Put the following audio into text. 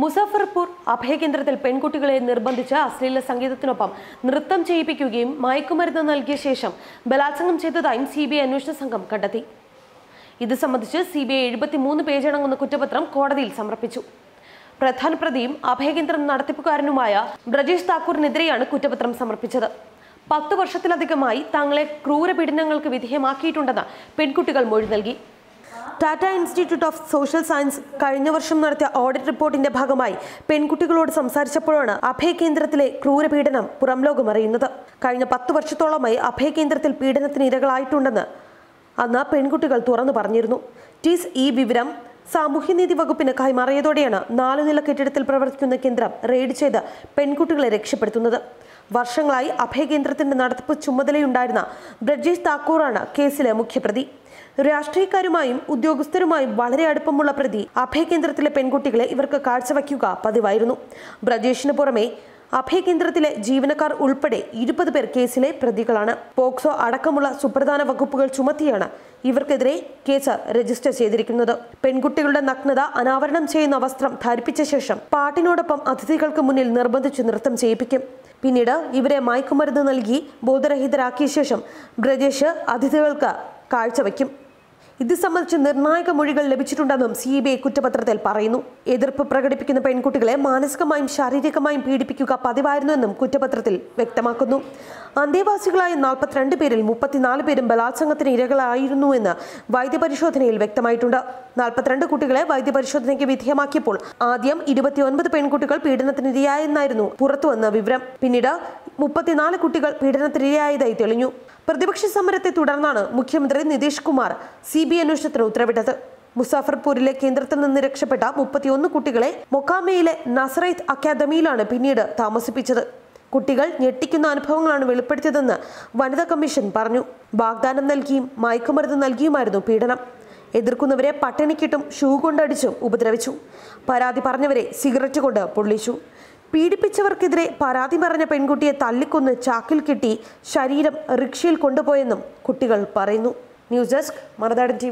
മുസഫർപൂർ അഭയകേന്ദ്രത്തിൽ പെൺകുട്ടികളെ നിർബന്ധിച്ച് അശ്ലീല സംഗീതത്തിനൊപ്പം നൃത്തം ചെയ്യിപ്പിക്കുകയും മയക്കുമരുന്ന് നൽകിയ ശേഷം ബലാത്സംഗം ചെയ്തതായും സി ബി ഐ അന്വേഷണ സംഘം കണ്ടെത്തി. ഇത് സംബന്ധിച്ച് സി ബി ഐ എഴുപത്തിമൂന്ന് പേജടങ്ങുന്ന കുറ്റപത്രം കോടതിയിൽ സമർപ്പിച്ചു. പ്രധാന പ്രതിയും അഭയകേന്ദ്രം നടത്തിപ്പുകാരനുമായ ബ്രജേഷ് താക്കൂറിനെതിരെയാണ് കുറ്റപത്രം സമർപ്പിച്ചത്. പത്ത് വർഷത്തിലധികമായി തങ്ങളെ ക്രൂരപീഡനങ്ങൾക്ക് വിധേയമാക്കിയിട്ടുണ്ടെന്ന് പെൺകുട്ടികൾ മൊഴി നൽകി. Tata institute of social science കഴിഞ്ഞ വർഷം നടത്തിയ ഓഡിറ്റ് റിപ്പോർട്ടിന്റെ ഭാഗമായി പെൺകുട്ടികളോട് സംസാരിച്ചപ്പോഴാണ് അഭയകേന്ദ്രത്തിലെ ക്രൂരപീഡനം പുറം ലോകം അറിയുന്നത്. കഴിഞ്ഞ പത്ത് വർഷത്തോളമായി അഭയകേന്ദ്രത്തിൽ പീഡനത്തിന് ഇരകളായിട്ടുണ്ടെന്ന് അന്ന് പെൺകുട്ടികൾ തുറന്നു പറഞ്ഞിരുന്നു. ടീസ് ഈ വിവരം സാമൂഹ്യനീതി വകുപ്പിന് കൈമാറിയതോടെയാണ് നാല് നില കെട്ടിടത്തിൽ പ്രവർത്തിക്കുന്ന കേന്ദ്രം റെയ്ഡ് ചെയ്ത് പെൺകുട്ടികളെ രക്ഷപ്പെടുത്തുന്നത്. വർഷങ്ങളായി അഭയകേന്ദ്രത്തിന്റെ നടത്തിപ്പ് ചുമതലയുണ്ടായിരുന്ന ബ്രജേഷ് താക്കൂറാണ് കേസിലെ മുഖ്യപ്രതി. രാഷ്ട്രീയക്കാരുമായും ഉദ്യോഗസ്ഥരുമായും വളരെ അടുപ്പമുള്ള പ്രതി അഭയകേന്ദ്രത്തിലെ പെൺകുട്ടികളെ ഇവർക്ക് കാഴ്ചവെക്കുക പതിവായിരുന്നു. ബ്രജേഷിന് പുറമെ അഭയകേന്ദ്രത്തിലെ ജീവനക്കാർ ഉൾപ്പെടെ ഇരുപത് പേർ കേസിലെ പ്രതികളാണ്. പോക്സോ അടക്കമുള്ള സുപ്രധാന വകുപ്പുകൾ ചുമത്തിയാണ് ഇവർക്കെതിരെ കേസ് രജിസ്റ്റർ ചെയ്തിരിക്കുന്നത്. പെൺകുട്ടികളുടെ നഗ്നത അനാവരണം ചെയ്യുന്ന വസ്ത്രം ധരിപ്പിച്ച ശേഷം പാട്ടിനോടൊപ്പം അതിഥികൾക്ക് മുന്നിൽ നിർബന്ധിച്ച് നൃത്തം ചെയ്യിപ്പിക്കും. പിന്നീട് ഇവരെ മയക്കുമരുന്ന് നൽകി ബോധരഹിതരാക്കിയ ശേഷം ബ്രജേഷ് അതിഥികൾക്ക് കാഴ്ചവെക്കും ഇത് സംബന്ധിച്ച് നിർണായക മൊഴികൾ ലഭിച്ചിട്ടുണ്ടെന്നും സി ബി ഐ കുറ്റപത്രത്തിൽ പറയുന്നു. എതിർപ്പ് പ്രകടിപ്പിക്കുന്ന പെൺകുട്ടികളെ മാനസികമായും ശാരീരികമായും പീഡിപ്പിക്കുക പതിവായിരുന്നുവെന്നും കുറ്റപത്രത്തിൽ വ്യക്തമാക്കുന്നു. അന്തേവാസികളായ നാൽപ്പത്തിരണ്ട് പേരിൽ മുപ്പത്തിനാല് പേരും ബലാത്സംഗത്തിന് ഇരകളായിരുന്നുവെന്ന് വൈദ്യപരിശോധനയിൽ വ്യക്തമായിട്ടുണ്ട്. നാൽപ്പത്തിരണ്ട് കുട്ടികളെ വൈദ്യപരിശോധനയ്ക്ക് വിധേയമാക്കിയപ്പോൾ ആദ്യം ഇരുപത്തിയൊൻപത് പെൺകുട്ടികൾ പീഡനത്തിനിരയായെന്നായിരുന്നു പുറത്തുവന്ന വിവരം. പിന്നീട് മുപ്പത്തിനാല് കുട്ടികൾ പീഡനത്തിനിരയായതായി തെളിഞ്ഞു. പ്രതിപക്ഷ സമരത്തെ തുടർന്നാണ് മുഖ്യമന്ത്രി നിതീഷ് കുമാർ സി ബി അന്വേഷണത്തിന് ഉത്തരവിട്ടത്. മുസാഫർപൂരിലെ കേന്ദ്രത്തിൽ നിന്ന് രക്ഷപ്പെട്ട മുപ്പത്തിയൊന്ന് കുട്ടികളെ മൊക്കാമയിലെ നസറൈത്ത് അക്കാദമിയിലാണ് പിന്നീട് താമസിപ്പിച്ചത്. കുട്ടികൾ ഞെട്ടിക്കുന്ന അനുഭവങ്ങളാണ് വെളിപ്പെടുത്തിയതെന്ന് വനിതാ കമ്മീഷൻ പറഞ്ഞു. വാഗ്ദാനം നൽകിയും മയക്കുമരുന്ന് നൽകിയുമായിരുന്നു പീഡനം. എതിർക്കുന്നവരെ പട്ടിണിക്കിട്ടും ഷൂ കൊണ്ടടിച്ചും ഉപദ്രവിച്ചു. പരാതി പറഞ്ഞവരെ സിഗരറ്റ് കൊണ്ട് പൊള്ളിച്ചു. പീഡിപ്പിച്ചവർക്കെതിരെ പരാതി പറഞ്ഞ പെൺകുട്ടിയെ തല്ലിക്കൊന്ന് ചാക്കിൽ കെട്ടി ശരീരം റിക്ഷയിൽ കൊണ്ടുപോയെന്നും കുട്ടികൾ പറയുന്നു. ന്യൂസ് ഡെസ്ക് മറുനാടൻ ടി